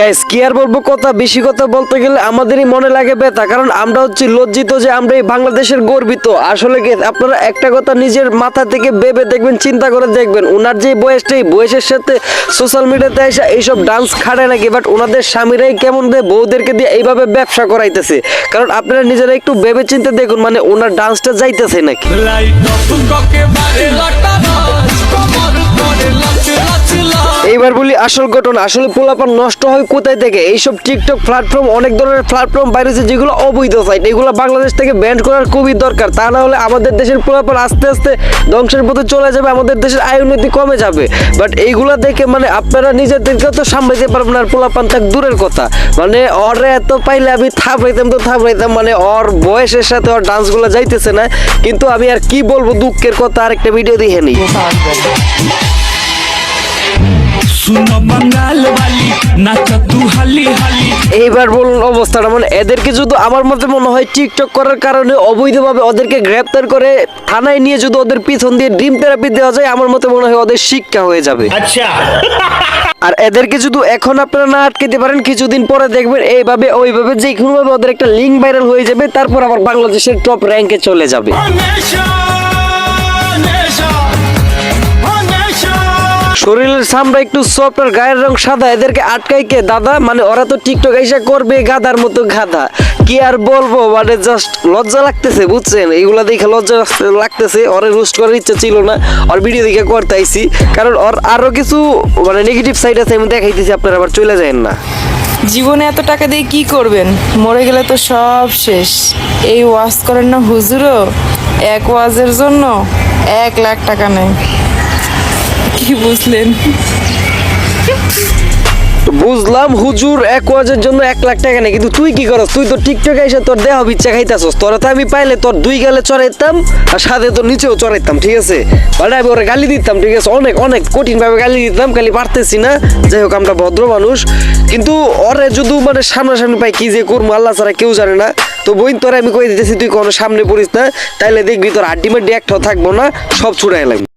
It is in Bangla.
গ্যাস কি আর বলব কথা? বেশি কথা বলতে গেলে আমাদেরই মনে লাগে ব্যথা, কারণ আমরা হচ্ছে লজ্জিত যে আমরা এই বাংলাদেশের গর্বিত। আসলে আপনারা একটা কথা নিজের মাথা থেকে ভেবে দেখবেন, চিন্তা করে দেখবেন ওনার যে বয়সটা, এই বয়সের সাথে সোশ্যাল মিডিয়াতে এসে এইসব ডান্স খাড়ে নাকি বাট ওনাদের স্বামীরাই কেমন দেয় বউদেরকে দিয়ে এইভাবে ব্যবসা করাইতেছে। কারণ আপনারা নিজেরা একটু ভেবে চিন্তা দেখুন মানে ওনার ডান্সটা যাইতেছে নাকি। লাচ এইবার বলি আসল ঘটনা, আসলে পোলাপান নষ্ট হয় কোথায় থেকে? এইসব টিকটক প্ল্যাটফর্ম অনেক ধরনের প্ল্যাটফর্ম বাইরেছে যেগুলো অবৈধ সাইট এগুলো বাংলাদেশ থেকে ব্যান্ড করার খুবই দরকার। তা না হলে আমাদের দেশের পোলাপান আস্তে আস্তে ধ্বংসের পথে চলে যাবে, আমাদের দেশের আয় উন্নতি কমে যাবে। বাট এইগুলা দেখে মানে আপনারা নিজেদেরকে তো সামলাইতে পারবেন আর পোলাপান থাক দূরের কথা। মানে ওরে এত পাইলে আমি থাপড়াইতাম তো থাপড়াইতাম মানে ওর বয়সের সাথে ওর ডান্সগুলো যাইতেছে না। কিন্তু আমি আর কি বলব দুঃখের কথা, আরেকটা ভিডিও দেখে নিই। এইবার বলুন অবস্থাটা মানে এদেরকে যদি আমার মতে মনে হয় টিকটক করার কারণে অবৈধভাবে ওদেরকে গ্রেপ্তার করে থানায় নিয়ে যদি ওদের পিছন দিয়ে ড্রিম থেরাপি দেওয়া যায় আমার মতে মনে হয় ওদের শিক্ষা হয়ে যাবে। আচ্ছা। আর এদেরকে যদি এখন আপনারা না আটকাতে পারেন কিছুদিন পরে দেখবেন এইভাবে ওইভাবে যে কোনোভাবে ওদের একটা লিঙ্ক ভাইরাল হয়ে যাবে তারপর আবার বাংলাদেশের টপ র্যাঙ্কে চলে যাবে। শরীরের সামরা একটু সফট আর গায়ের রং সাদা, এদেরকে আটকাই কে? দাদা মানে ওরা তো টিকটক এসে করবে গাদার মতো গাদা কি আর বলব মানে জাস্ট লজ্জা লাগতেছে, বুঝছেন? এইগুলা দেখে লজ্জা লাগতেছে, ওরে রোস্ট করার ইচ্ছা ছিল না ওর ভিডিও দেখে করতে আইছি। কারণ ওর আরও কিছু মানে নেগেটিভ সাইড আছে, আমি দেখাইতেছি, আপনারা আবার চলে যাবেন না। জীবনে এত টাকা দিয়ে কি করবেন? মরে গেলে তো সব শেষ। এই ওয়াজ করেন না হুজুরও? এক ওয়াজের জন্য এক লাখ টাকা নেয়। কি বুঝলেন? বুঝলাম হুজুর এক ওয়াজের জন্য এক লাখ টাকা নেই, কিন্তু তুই কি করস? তুই তো টিকটকে এসে তোর দেহ বিচ্ছা খাইতাছস। তোরা তো আমি পাইলে তোর দুই গালে চড়াইতাম আর সাথে তোর নিচেও চড়াইতাম, ঠিক আছে? আমি ওরা গালি দিতাম, ঠিক আছে? অনেক অনেক কঠিন ভাবে গালি দিতাম, খালি পারতেছি না। যাই হোক, আমরা ভদ্র মানুষ। কিন্তু ওরে যদি মানে সামনাসামনি পাই কি যে করব, আল্লাহ ছাড়া কেউ জানে না। তো বইন তোরা আমি কই দিতেছি, তুই কোনো সামনে পড়িস না। তাইলে দেখবি তোর আড্ডি মাড্ডি একটাও থাকব না, সব ছুড়াইলাম